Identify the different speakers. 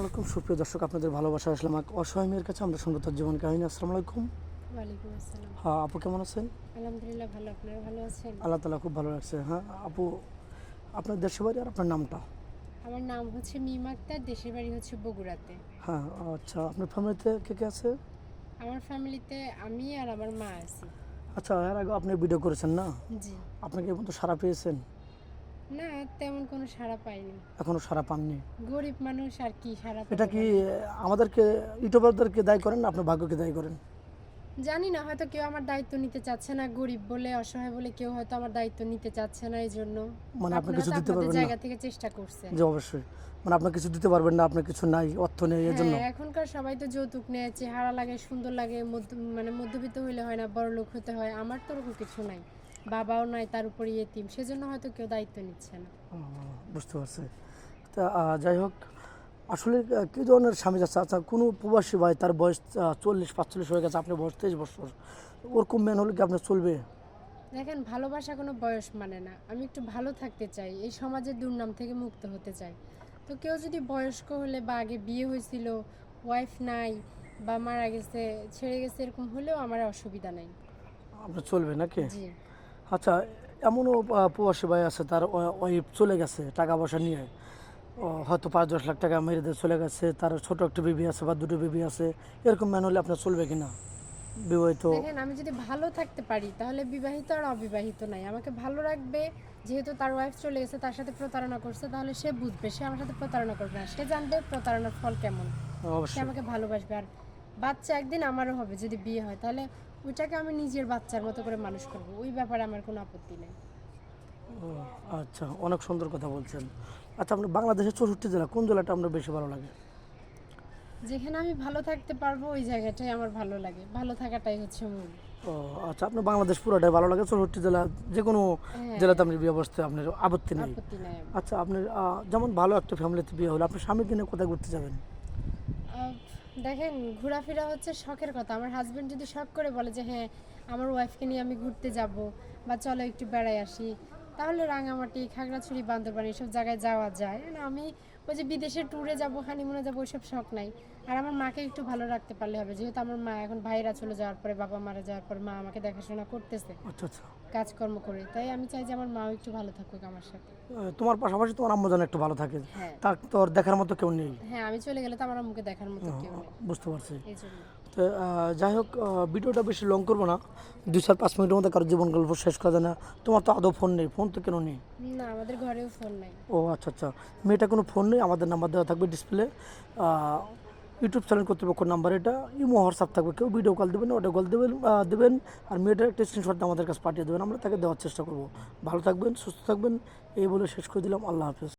Speaker 1: আলাইকুম। সুপ্রিয় দর্শক আপনাদের ভালোবাসা আসলাম এক অসহায় মেয়ের কাছে। আমরা শুনব তার জীবন কাহিনী। আসসালামু আলাইকুম।
Speaker 2: ওয়ালাইকুম আসসালাম।
Speaker 1: হ্যাঁ আপু কেমন আছেন?
Speaker 2: আলহামদুলিল্লাহ ভালো। আপনারা ভালো আছেন?
Speaker 1: আল্লাহ তালা খুব ভালো লাগছে হ্যাঁ আপু আপনার দেশের বাড়ি আর আপনার নামটা?
Speaker 2: আমার নাম হচ্ছে মিম আক্তার দেশের বাড়ি হচ্ছে বগুড়াতে।
Speaker 1: হ্যাঁ আচ্ছা আপনার ফ্যামিলিতে কে কে আছে?
Speaker 2: আমার ফ্যামিলিতে আমি আর আমার মা আছি।
Speaker 1: আচ্ছা এর আগে আপনি ভিডিও করেছেন না?
Speaker 2: জি।
Speaker 1: আপনাকে মতো সারা পেয়েছেন?
Speaker 2: না তেমন কোনো সাড়া পাইনি।
Speaker 1: এখনও সারা পাননি?
Speaker 2: গরিব মানুষ আর কি সাড়া
Speaker 1: এটা কি আমাদেরকে ইউটিউবারদেরকে দায়ী করেন না আপনার ভাগ্যকে দায়ী করেন?
Speaker 2: জানি না হয়তো কেউ আমার দায়িত্ব নিতে চাচ্ছে না গরিব বলে অসহায় বলে কেউ হয়তো আমার দায়িত্ব নিতে চাচ্ছে না এই জন্য
Speaker 1: মানে আপনি কিছু দিতে পারবেন না?
Speaker 2: জায়গা থেকে চেষ্টা করছেন।
Speaker 1: যে অবশ্যই। মানে আপনার কিছু দিতে পারবেন না আপনার কিছু নাই অর্থ নেই এর জন্য
Speaker 2: হ্যাঁ এখনকার সবাই তো যৌতুক নেয় চেহারা লাগে সুন্দর লাগে মানে মধ্যবিত্ত হইলে হয় না বড় লোক হতে হয় আমার তো ওরকম কিছু নাই। বাবাও নাই তার উপরে ইয়েতিম সেজন্য হয়তো কেউ দায়িত্ব নিচ্ছে না।
Speaker 1: বুঝতে পারছি। তা যাই হোক আসলে কী ধরনের স্বামী যাচ্ছে? আচ্ছা কোনো প্রবাসী ভাই তার বয়স চল্লিশ পাঁচচল্লিশ হয়ে গেছে আপনার বয়স তেইশ বছর। ওরকম ম্যান হলে কি আপনার চলবে?
Speaker 2: দেখেন ভালোবাসা কোনো বয়স মানে না। আমি একটু ভালো থাকতে চাই এই সমাজের দুর্নাম থেকে মুক্ত হতে চাই। তো কেউ যদি বয়স্ক হলে বা আগে বিয়ে হয়েছিল ওয়াইফ নাই বা মারা গেছে ছেড়ে গেছে এরকম হলেও আমার অসুবিধা নাই।
Speaker 1: আপনার চলবে নাকি?
Speaker 2: জি।
Speaker 1: আচ্ছা এমনও প্রবাসী ভাই আছে তার ওয়াইফ চলে গেছে টাকা পয়সা নিয়ে হয়তো পাঁচ দশ লাখ টাকা মেরে দিয়ে চলে গেছে তার ছোট একটা বেবি আছে বা দুটো বেবি আছে এরকম ম্যান হলে আপনার চলবে কিনা? বিবাহিত
Speaker 2: দেখেন আমি যদি ভালো থাকতে পারি তাহলে বিবাহিত আর অবিবাহিত নাই। আমাকে ভালো রাখবে যেহেতু তার ওয়াইফ চলে গেছে তার সাথে প্রতারণা করছে তাহলে সে বুঝবে সে আমার সাথে প্রতারণা করবে না। সে জানবে প্রতারণার ফল কেমন। সে আমাকে ভালোবাসবে। আর বাচ্চা একদিন আমারও হবে যদি বিয়ে হয় তাহলে ওইটাকে আমি নিজের বাচ্চার মতো করে মানুষ করব। ওই ব্যাপারে আমার কোনো আপত্তি নেই।
Speaker 1: আচ্ছা অনেক সুন্দর কথা বলছেন। আচ্ছা আপনার বাংলাদেশের চৌষট্টি জেলা কোন জেলাটা আপনার বেশি ভালো লাগে?
Speaker 2: যেখানে আমি ভালো থাকতে পারব ওই জায়গাটাই আমার ভালো লাগে। ভালো থাকাটাই হচ্ছে মূল।
Speaker 1: ও আচ্ছা আপনার বাংলাদেশ পুরোটাই ভালো লাগে? চৌষট্টি জেলা যে কোনো
Speaker 2: হ্যাঁ।
Speaker 1: জেলাতে আপনি বিয়ে বসতে আপনার আপত্তি নেই। আচ্ছা আপনার যেমন ভালো একটা ফ্যামিলিতে বিয়ে হলো আপনার স্বামীর নিয়ে কোথায় ঘুরতে যাবেন?
Speaker 2: দেখেন, ঘোরাফেরা হচ্ছে শখের কথা। আমার হাজব্যান্ড যদি শখ করে বলে যে হ্যাঁ আমার ওয়াইফকে নিয়ে আমি ঘুরতে যাব বা চলো একটু বেড়াই আসি তাহলে রাঙামাটি খাগড়াছড়ি বান্দরবান এসব জায়গায় যাওয়া যায়। না আমি ওই যে বিদেশে ট্যুরে যাব হানিমুনে যাব ওইসব শখ নাই। আর আমার মাকে একটু ভালো রাখতে পারলে হবে যেহেতু আমার মা এখন ভাইরা চলে যাওয়ার পরে বাবা মারা যাওয়ার পরে মা আমাকে দেখাশোনা করতেছে
Speaker 1: আচ্ছা আচ্ছা।
Speaker 2: কাজকর্ম করে। তাই আমি চাই যে আমার মাও একটু ভালো থাকুক আমার সাথে।
Speaker 1: তোমার পাশাপাশি তোমার আম্মু যেন একটু ভালো থাকে।
Speaker 2: হ্যাঁ।
Speaker 1: তার তোর দেখার মতো কেউ নেই।
Speaker 2: হ্যাঁ আমি চলে গেলে তো আমার আম্মুকে দেখার মতো কেউ নেই।
Speaker 1: বুঝতে পারছি।
Speaker 2: এই জন্য
Speaker 1: তো যাই হোক ভিডিওটা বেশি লং করব না। দুই চার পাঁচ মিনিটের মধ্যে কারও জীবন গল্প শেষ করা যায় না। তোমার তো আদৌ ফোন নেই। ফোন তো কেন নেই?
Speaker 2: না আমাদের ঘরেও ফোন নাই।
Speaker 1: ও আচ্ছা আচ্ছা। মেয়েটা কোনো ফোন নেই? আমাদের নাম্বার দেওয়া থাকবে ডিসপ্লে ইউটিউব চ্যানেল কর্তৃপক্ষ নাম্বার এটা। ইমো হোয়াটসঅ্যাপ থাকবে। কেউ ভিডিও কল দেবেন ওটা কল দেবেন দেবেন। আর মেয়েটার একটা স্ক্রিনশট আমাদের কাছে পাঠিয়ে দেবেন। আমরা তাকে দেওয়ার চেষ্টা করব। ভালো থাকবেন সুস্থ থাকবেন। এই বলে শেষ করে দিলাম। আল্লাহ হাফেজ।